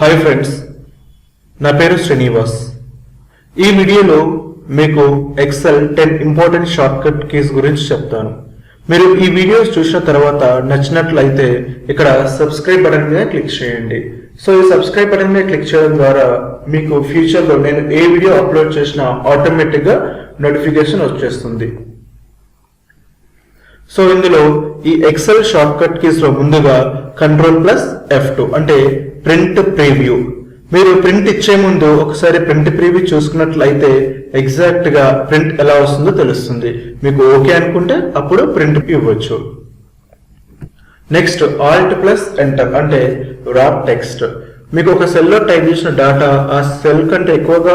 Hi friends నా పేరు శ్రీనివాస్. ఈ వీడియోలో మీకు Excel ten important shortcut keys గురించి చెప్తాను. మీరు ఈ వీడియోస్ చూసిన తర్వాత నచ్చినట్లయితే ఇక్కడ సబ్స్క్రైబ్ బటన్ మీద క్లిక్ చేయండి. సో ఈ సబ్స్క్రైబ్ బటన్ మీద క్లిక్ చేయడం ద్వారా మీకు ఫ్యూచర్లో నేను ఏ వీడియో అప్లోడ్ చేసినా ఆటోమేటిక్గా నోటిఫికేషన్ వచ్చేస్తుంది. సో ఇందులో ఈ ఎక్సెల్ షార్ట్కట్ కీస్లో ముందుగా కంట్రోల్ ప్లస్ ఎఫ్ టూ అంటే ప్రింట్ ప్రీవ్యూ మీరు ప్రింట్ ఇచ్చే ముందు ఒకసారి ప్రింట్ ప్రీవ్యూ చూసుకున్నట్లయితే ఎగ్జాక్ట్గా ప్రింట్ ఎలా వస్తుందో తెలుస్తుంది. మీకు ఓకే అనుకుంటే అప్పుడు ప్రింట్ ఇవ్వచ్చు. నెక్స్ట్ ఆల్ట్ ప్లస్ ఎంటర్ అంటే రాప్ టెక్స్ట్ మీకు ఒక సెల్లో టైప్ చేసిన డేటా ఆ సెల్ కంటే ఎక్కువగా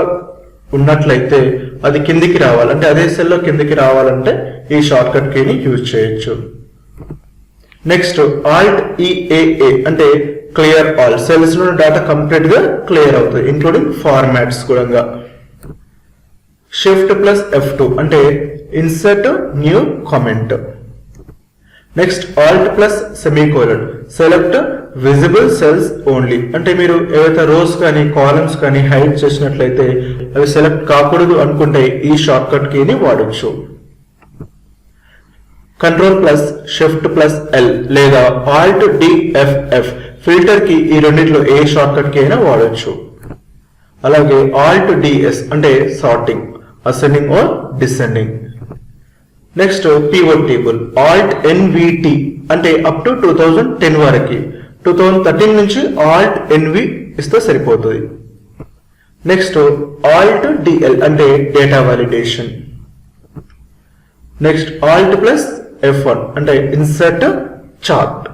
ఉన్నట్లయితే అది కిందికి రావాలంటే అదే సెల్లో కిందికి రావాలంటే ఈ షార్ట్ కట్ కీని యూజ్ చేయొచ్చు. Next alt E A A అంటే క్లియర్ ఆల్ సెల్స్లో డేటా కంప్లీట్గా క్లియర్ అవుతుంది ఇంక్లూడింగ్ ఫార్మాట్స్ కూడా షిఫ్ట్ ప్లస్ ఎఫ్ టూ అంటే insert new comment next alt plus semicolon select visible cells only అంటే మీరు ఏవైతే రోస్ కానీ కాలమ్స్ కానీ హైడ్ చేసినట్లయితే అవి సెలెక్ట్ కాకూడదు అనుకుంటే ఈ షార్ట్ కట్ కీని వాడచ్చు. Control plus shift plus L లేదా ఆల్ట్ డిఎఫ్ఎఫ్ ఫిల్టర్కి ఈ రెండింటిలో ఏ షార్ట్ కట్కి అయినా వాడచ్చు. అలాగే ఆల్ట్ డిఎస్ అంటే sorting ascending or descending next pivot table alt N V T అంటే up to two thousand ten వరకు. టూ థౌజండ్ థర్టీన్ నుంచి ఆల్ట్ ఎన్వి ఇస్తే సరిపోతుంది. నెక్స్ట్ ఆల్ట్ డిఎల్ అంటే data validation next alt plus F one అంటే insert chart